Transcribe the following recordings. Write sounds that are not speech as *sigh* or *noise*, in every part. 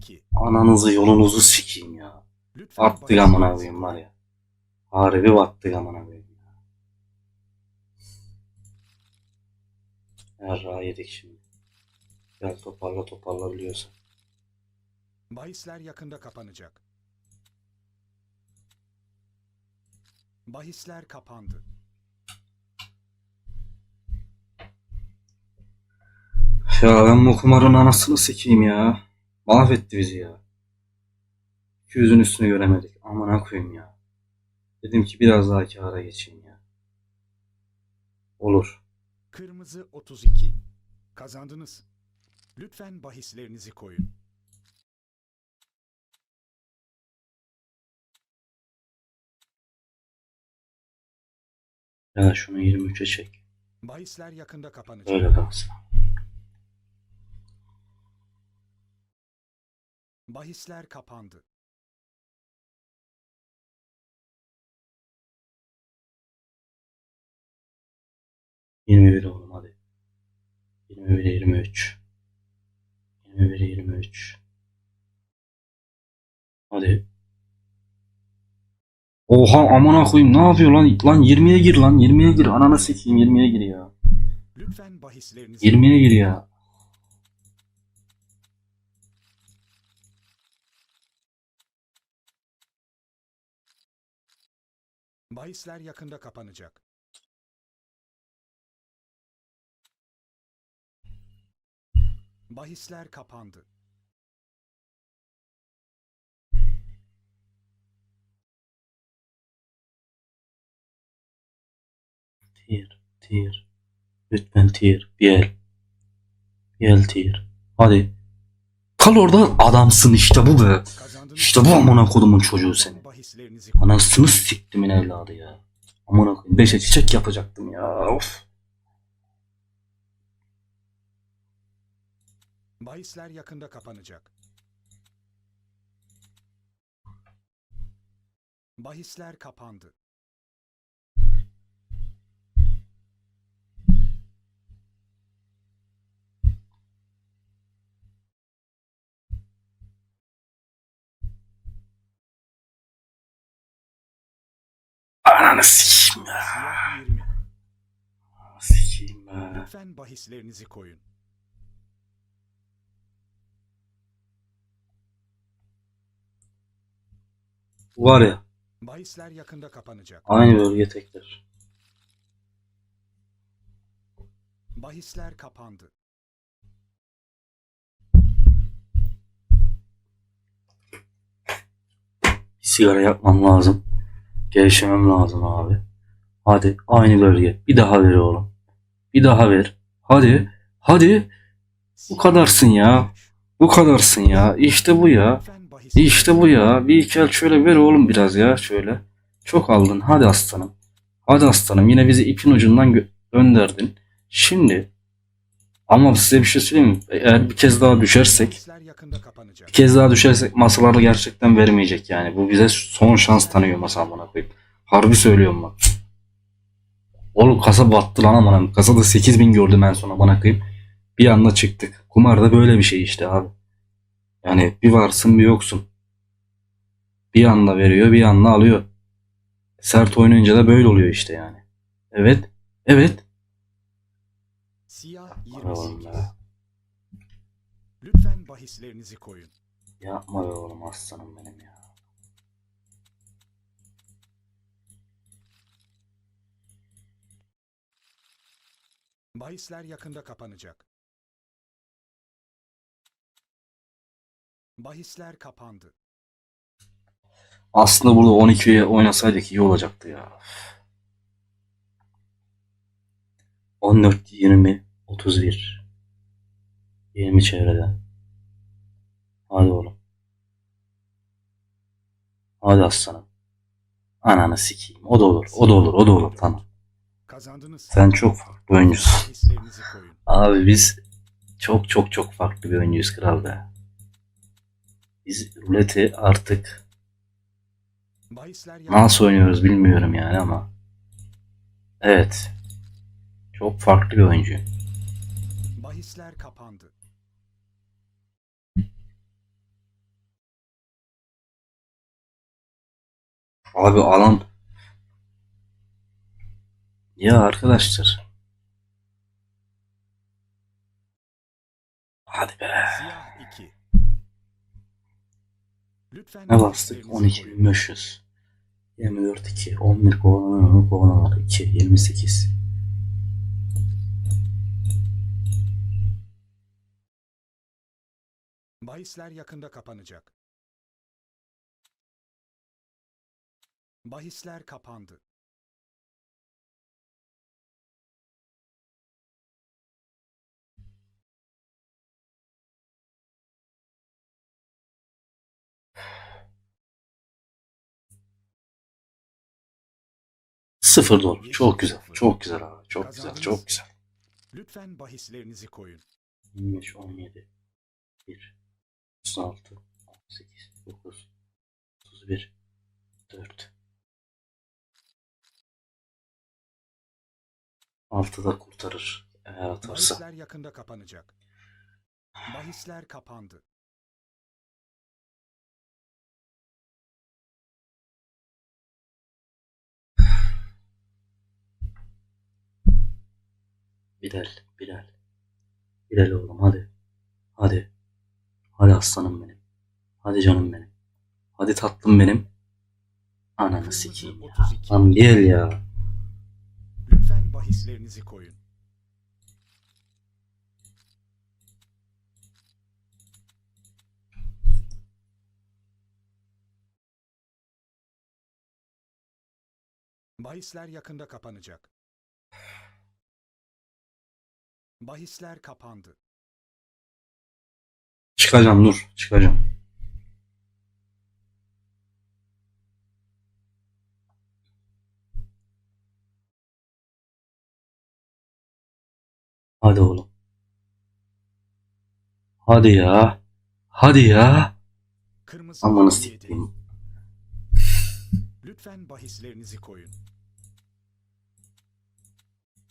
32. Ananızı yolunuzu sikeyim ya. Lütfen Attık amına koyayım var ya. Harbi battık amına koyayım. Yarrağı yedik şimdi. Gel toparla toparla biliyorsun. Bahisler yakında kapanacak. Bahisler kapandı. Ya ben bu kumarın anasını sikeyim ya. Mahvetti bizi ya. 200'ün üstünü göremedik. Amına koyayım ya. Dedim ki biraz daha kâra geçeyim ya. Olur. Kırmızı 32. Kazandınız. Lütfen bahislerinizi koyun. Ya şunu 23'e çek. Bahisler yakında kapanacak. Öyle kalsın. Bahisler kapandı. Yirmi bir oğlum hadi. 21 23. 21 23. Hadi. Oha amına koyayım ne yapıyor lan? Lan 20'ye gir lan 20'ye gir. Ananı sikeyim 20'ye gir ya. Lütfen bahislerinizi 20'ye gir ya. Bahisler yakında kapanacak. Bahisler kapandı. Tir tir. Lütfen tir. Biel. Biel tir. Hadi. Kal orada adamsın işte bu be. İşte bu amına kodumun çocuğu seni. Bahislerinizi koyun. Anasını siktimin evladı ya. Amına koyayım. Beşe çiçek yapacaktım ya. Of. Bahisler yakında kapanacak. Bahisler kapandı. Ananı sikeyim ya. Siyah 20. Sikeyim be. Lütfen bahislerinizi koyun. Bu var ya. Bahisler yakında kapanacak. Aynı bölge tekrar. Bahisler kapandı. Bir sigara yapmam lazım. Gevşemem lazım abi. Hadi aynı bölge. Bir daha ver oğlum. Bir daha ver. Hadi. Hadi. Bu kadarsın ya. Bu kadarsın ya. İşte bu ya. İşte bu ya. Bir iki el şöyle ver oğlum biraz ya. Şöyle. Çok aldın. Hadi aslanım. Hadi aslanım. Yine bizi ipin ucundan gö- gönderdin. Şimdi ama size bir şey söyleyeyim mi? Eğer bir kez daha düşersek bir kez daha düşersek masaları gerçekten vermeyecek yani. Bu bize son şans tanıyor masa bana koyayım. Harbi söylüyorum bak. Oğlum kasa battı lan aman. Kasada 8000 gördüm en sona bana koyayım. Bir anda çıktık. Kumarda böyle bir şey işte abi. Yani bir varsın bir yoksun. Bir anda veriyor bir anda alıyor. Sert oynayınca da böyle oluyor işte yani. Evet. Evet. Siyah Oğlum 28. be. Lütfen bahislerinizi koyun. Yapma be oğlum aslanım benim ya. Bahisler yakında kapanacak. Bahisler kapandı. Aslında burada 12'ye oynasaydık iyi olacaktı ya. 14, 20, 31. 20 çevreden. Hadi oğlum. Hadi aslanım. Ananı sikeyim. O da olur. O da olur. O da olur. Tamam. Kazandınız. Sen çok farklı oyuncusun. Abi biz çok çok çok farklı bir oyuncuyuz kral be. Biz ruleti artık nasıl oynuyoruz bilmiyorum yani ama. Evet. Çok farklı bir oyuncu. Bahisler kapandı. Abi alan ya arkadaşlar. Hadi be. Ne bastık? 12.500. 24 2. 11 kovalamalar 2. 28. Bahisler yakında kapanacak. Bahisler kapandı. Sıfır dolar. Çok güzel. Çok güzel abi. Çok güzel. Çok güzel. Lütfen bahislerinizi koyun. 25, 17, 1, 36, 18, 9, 31, 4. 6 da kurtarır. Eğer atarsa. Bahisler yakında kapanacak. Bahisler kapandı. Bilal, Bilal. Bilal oğlum hadi. Hadi. Hadi aslanım benim. Hadi canım benim. Hadi tatlım benim. Ananı sikeyim ya. 32. Lan Bilal ya. Lütfen bahislerinizi koyun. Bahisler yakında kapanacak. Bahisler kapandı. Çıkacağım dur. Çıkacağım. Hadi oğlum. Hadi ya. Hadi ya. Kırmızı Amanı 17. sikeyim. Lütfen bahislerinizi koyun.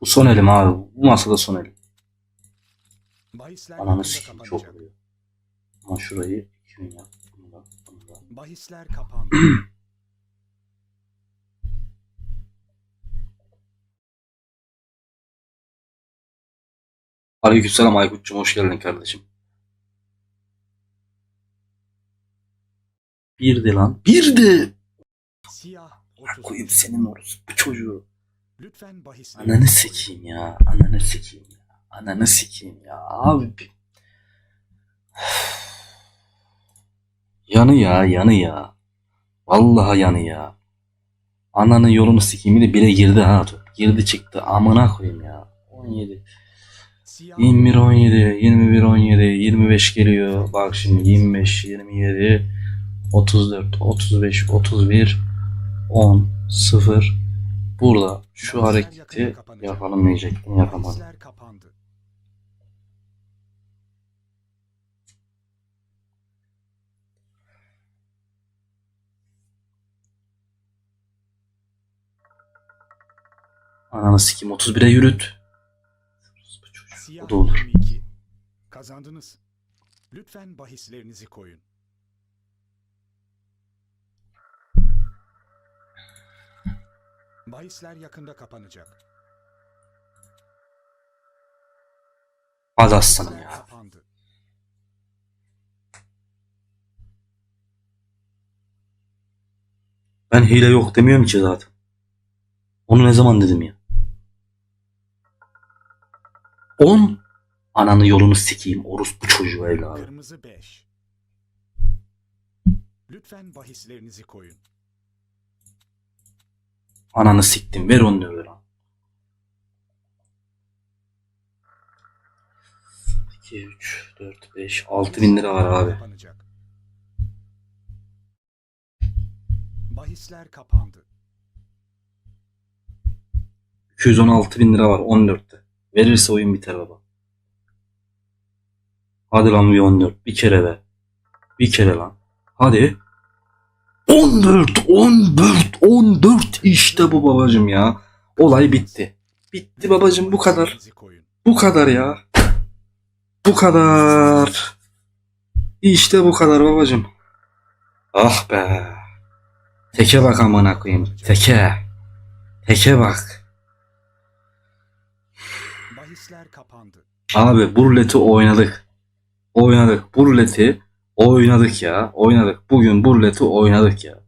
Bu son elim abi. Bu masada son elim. Bahisler Ananı sikeyim çok oluyor. Ama şurayı 2000 yap. Bunu da, bunu da. Bahisler kapandı. *clears throat* Aleykümselam Aykut'cum hoş geldin kardeşim. Birdi lan. Birdi. Siyah Koyayım 30. senin orası bu çocuğu. Lütfen bahislerinizi Ananı koyun. sikeyim ya. Ananı sikeyim ya. Ananı sikeyim ya. Abi. Yanı ya, yanı ya. Vallahi yanı ya. Ananın yolunu sikeyim de bire girdi ha. Girdi çıktı. Amına koyayım ya. 17. Siyah 21 17, 21 17, 25 geliyor. Bak şimdi 25, 27, 34, 35, 31, 10, 0. Burada şu hareketi yapalım diyecektim yapamadım. Ananı sikeyim 31'e yürüt. Bu da olur. 22. Kazandınız. Lütfen bahislerinizi koyun. Bahisler yakında kapanacak. Hadi aslanım ya. kapandı. Ben hile yok demiyorum ki zaten. Onu ne zaman dedim ya? 10 Ananı yolunu sikeyim orospu çocuğu evladı. Kırmızı 5. Lütfen bahislerinizi koyun. Ananı siktim ver onu öyle lan. 2, 3, 4, 5, 6 bin lira var abi. Kapanacak. Bahisler kapandı. 216 bin lira var 14'te. Verirse oyun biter baba. Hadi lan bir 14. Bir kere be. Bir kere lan. Hadi. 14, 14, 14. İşte bu babacım ya. Olay bitti. Bitti babacım bu kadar. Bu kadar ya. Bu kadar. İşte bu kadar babacım. Ah be. Teke bak amına koyayım. Teke. Teke bak. Bahisler kapandı. Abi bu ruleti oynadık. Oynadık. Bu ruleti oynadık ya. Oynadık. Bugün bu ruleti oynadık ya.